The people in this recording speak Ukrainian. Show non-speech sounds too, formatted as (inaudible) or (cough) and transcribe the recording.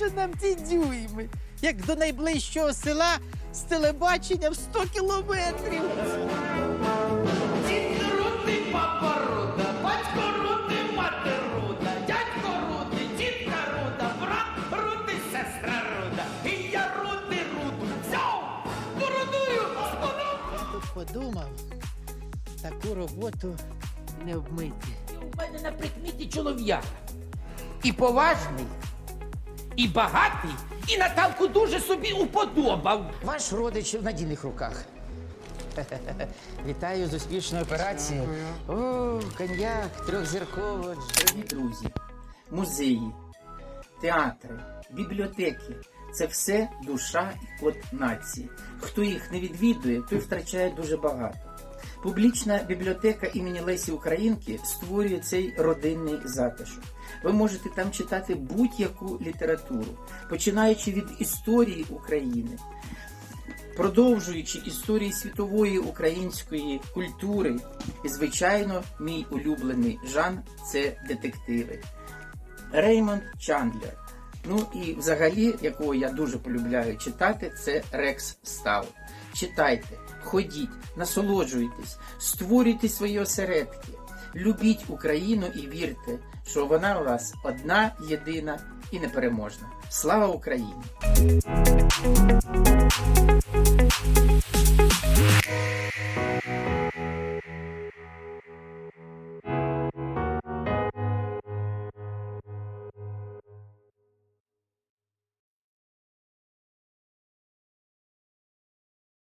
Нащо нам ті дюйми? Як до найближчого села з телебаченням 100 кілометрів. Дід рудий, папа руда, батько рудий, мати руда, дядько рудий, тітка руда, брат рудий, сестра руда. І я рудий руду взяв, порудую, господу. Подумав, таку роботу не вмити. У мене на прикметі чолов'як. І поважний, і багатий, і Наталку дуже собі уподобав. Ваш родич в надійних руках. (laughs) Вітаю з успішною операцією. О, коньяк, трьохзірково. Дорогі друзі, музеї, театри, бібліотеки це все душа і код нації. Хто їх не відвідує, той втрачає дуже багато. Публічна бібліотека імені Лесі Українки створює цей родинний затишок. Ви можете там читати будь-яку літературу, починаючи від історії України, продовжуючи історії світової української культури, і, звичайно, мій улюблений жан це детективи. Реймонд Чандлер. Ну і взагалі, якого я дуже полюбляю читати, це Рекс Стаут. Читайте, ходіть, насолоджуйтесь, створюйте свої осередки, любіть Україну і вірте, що вона у вас одна, єдина і непереможна. Слава Україні!